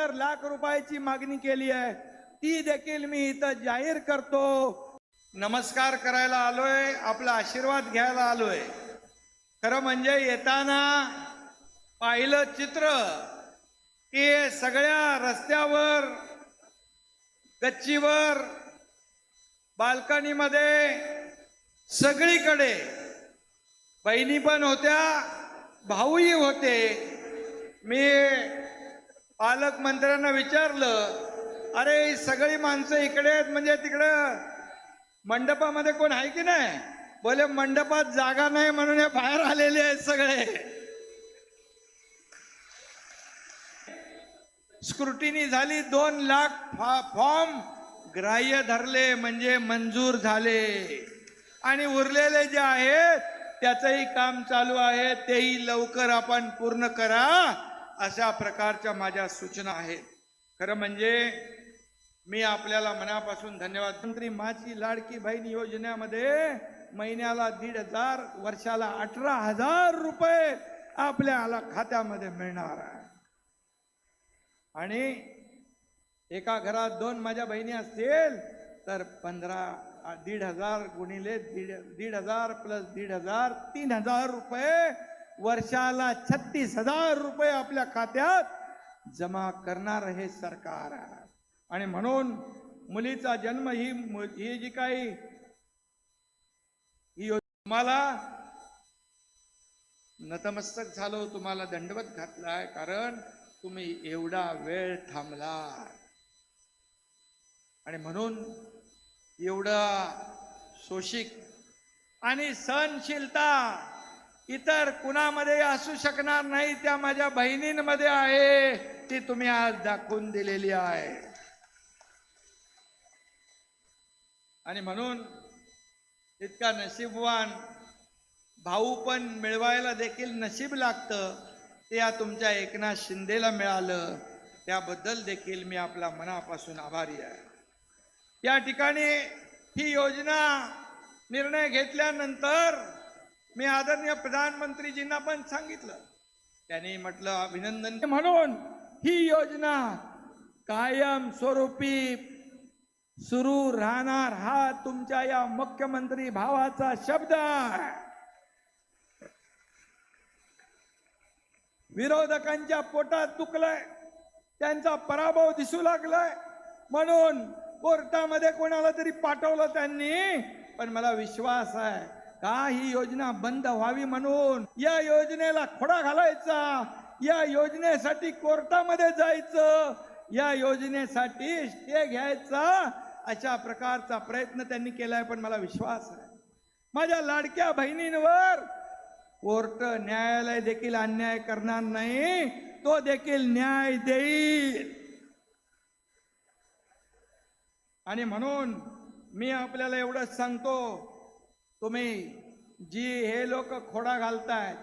पंच्याहत्तर लाख रुपयाची मागणी केली आहे. ती देखील मी इथं जाहीर करतो. नमस्कार करायला आलोय आपला आशीर्वाद घ्यायला आलोय. खरं म्हणजे येताना पाहिलं चित्र की सगळ्या रस्त्यावर गच्चीवर बाल्कनीमध्ये सगळीकडे बहिणी पण होत्या भाऊही होते. मी पालकमंत्र्यांना विचारलं अरे सगळी माणसं इकडे आहेत म्हणजे तिकडं मंडपामध्ये कोण आहे की नाही? बोले मंडपात जागा नाही म्हणून हे बाहेर आलेले आहेत सगळे. स्क्रुटिनी झाली दोन लाख फॉर्म ग्राह्य धरले म्हणजे मंजूर झाले. आणि उरलेले जे आहेत त्याचंही काम चालू आहे तेही लवकर आपण पूर्ण करा. अशा प्रकारच्या माझ्या सूचना आहेत. खरं म्हणजे मी आपल्याला मनापासून धन्यवाद. मंत्री माझी लाडकी बहीण योजनेमध्ये महिन्याला दीड हजार वर्षाला अठरा हजार रुपये आपल्याला खात्यामध्ये मिळणार आहे. आणि एका घरात दोन माझ्या बहिणी असतील तर पंधरा दीड हजार गुणिले दीड दीड हजार प्लस दीड हजार तीन हजार रुपये वर्षाला छत्तीस हजार रुपये आपल्या खात्यात जमा करणार हे सरकार. आणि म्हणून मुलीचा जन्म ही ही जी काही ही तुम्हाला नतमस्तक झालो हो, तुम्हाला दंडवत घातलाय कारण तुम्ही एवढा वेळ थांबला आणि म्हणून एवढा शोषिक आणि सहनशीलता इतर कुणामध्ये असू शकणार नाही त्या माझ्या बहिणींमध्ये आहे. ती तुम्ही आज दाखवून दिलेली आहे. आणि म्हणून इतका नशीबवान भाऊ पण मिळवायला देखील नशीब लागतं. ते या तुमच्या एकनाथ शिंदेला मिळालं. त्याबद्दल देखील मी आपला मनापासून आभारी आहे. या ठिकाणी ही योजना निर्णय घेतल्यानंतर मी आदरणीय प्रधानमंत्रीजींना पण सांगितलं. त्यांनी म्हटलं अभिनंदन. म्हणून ही योजना कायम स्वरूपी सुरू राहणार हा तुमच्या या मुख्यमंत्री भावाचा शब्द आहे. विरोधकांच्या पोटात दुखलंय त्यांचा पराभव दिसू लागलाय. म्हणून कोर्टामध्ये कोणाला तरी पाठवलं त्यांनी पण मला विश्वास आहे का ही योजना बंद व्हावी म्हणून या योजनेला खोडा घालायचा. या योजनेसाठी कोर्टामध्ये जायचं. या योजनेसाठी स्टे घ्यायचा. अशा प्रकारचा प्रयत्न त्यांनी केलाय पण मला विश्वास आहे माझ्या लाडक्या बहिणींवर कोर्ट न्यायालय देखील अन्याय करणार नाही. तो देखील न्याय देईल. आणि म्हणून मी आपल्याला एवढंच सांगतो तुम्ही जी हे लोक खोडा घालतायत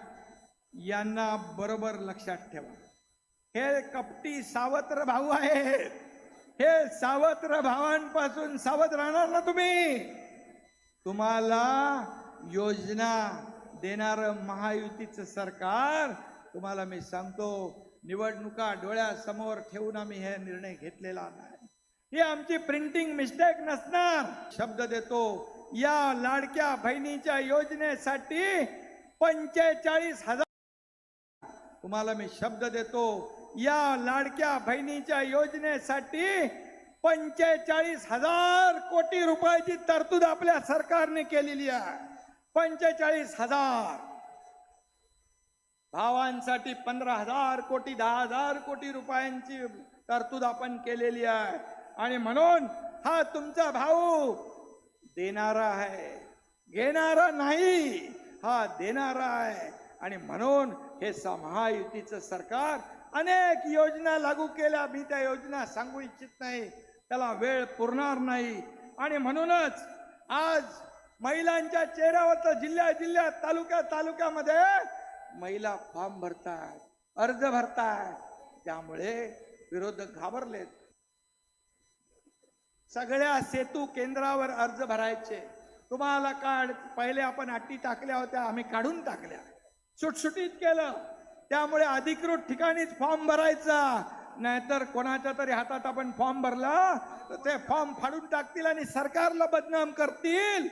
यांना बरोबर लक्षात ठेवा. हे कपटी सावत्र भाऊ आहेत. हे सावत्र भावांपासून सावध राहणार ना तुम्ही? तुम्हाला योजना देणार महायुतीचं सरकार तुम्हाला मी सांगतो निवडणुका डोळ्यासमोर ठेवून आम्ही हे निर्णय घेतलेला नाही. ही आमची प्रिंटिंग मिस्टेक नसणार. शब्द देतो या लाडक्या बहिणीच्या योजनेसाठी पंचेचाळीस हजार तुम्हाला मी शब्द देतो. या लाडक्या बहिणीच्या योजनेसाठी पंचेचाळीस हजार कोटी रुपयाची तरतूद आपल्या सरकारने केलेली आहे. पंचेचाळीस हजार. भावांसाठी पंधरा हजार कोटी दहा हजार कोटी रुपयांची तरतूद आपण केलेली आहे. आणि म्हणून हा तुमचा भाऊ देणारा आहे. घेणारा नाही हा देणारा आहे. आणि म्हणून हे महायुतीचं सरकार अनेक योजना लागू केल्या. मी त्या योजना सांगू इच्छित नाही. त्याला वेळ पुरणार नाही. आणि म्हणूनच आज महिलांच्या चेहऱ्यावर जिल्ह्या जिल्ह्यात तालुक्या तालुक्यामध्ये महिला फॉर्म भरतायत अर्ज भरतात. त्यामुळे विरोधक घाबरलेत. सगळ्या सेतू केंद्रावर अर्ज भरायचे. तुम्हाला काढ पहिले आपण अटी टाकल्या होत्या आम्ही काढून टाकल्या. सुटसुटीत केलं. त्यामुळे अधिकृत ठिकाणीच फॉर्म भरायचा. नाहीतर कोणाच्या तरी हातात आपण फॉर्म भरला तर ते फॉर्म फाडून टाकतील आणि सरकारला बदनाम करतील.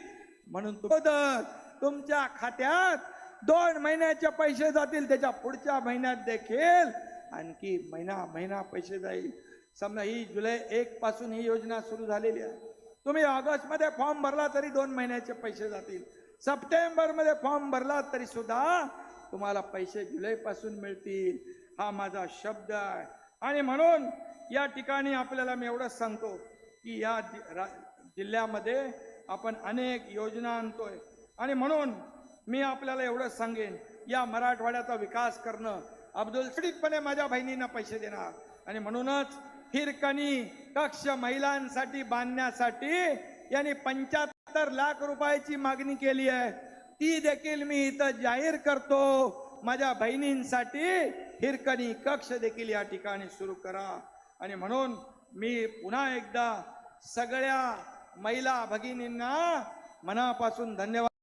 म्हणून तुमच्या खात्यात दोन महिन्याचे पैसे जातील त्याच्या पुढच्या महिन्यात देखील. आणखी महिना महिना पैसे जाईल. समजा ही जुलै एक पासून ही योजना सुरू झालेली आहे. तुम्ही ऑगस्टमध्ये फॉर्म भरला तरी दोन महिन्याचे पैसे जातील. सप्टेंबरमध्ये फॉर्म भरला तरी सुद्धा तुम्हाला पैसे जुलै पासून मिळतील. हा माझा शब्द आहे. आणि म्हणून या ठिकाणी आपल्याला मी एवढंच सांगतो की या जिल्ह्यामध्ये आपण अनेक योजना आणतोय. आणि म्हणून मी आपल्याला एवढंच सांगेन या मराठवाड्याचा विकास करणं अब्दुल सुडीतपणे माझ्या बहिणींना पैसे देणार. आणि म्हणूनच हिरकणी कक्ष महिलांसाठी बांधण्यासाठी यांनी पंच्याहत्तर लाख रुपयाची मागणी केली आहे. ती देखील मी इथं जाहीर करतो. माझ्या बहिणींसाठी हिरकणी कक्ष देखील या ठिकाणी सुरू करा. आणि म्हणून मी पुन्हा एकदा सगळ्या महिला भगिनींना मनापासून धन्यवाद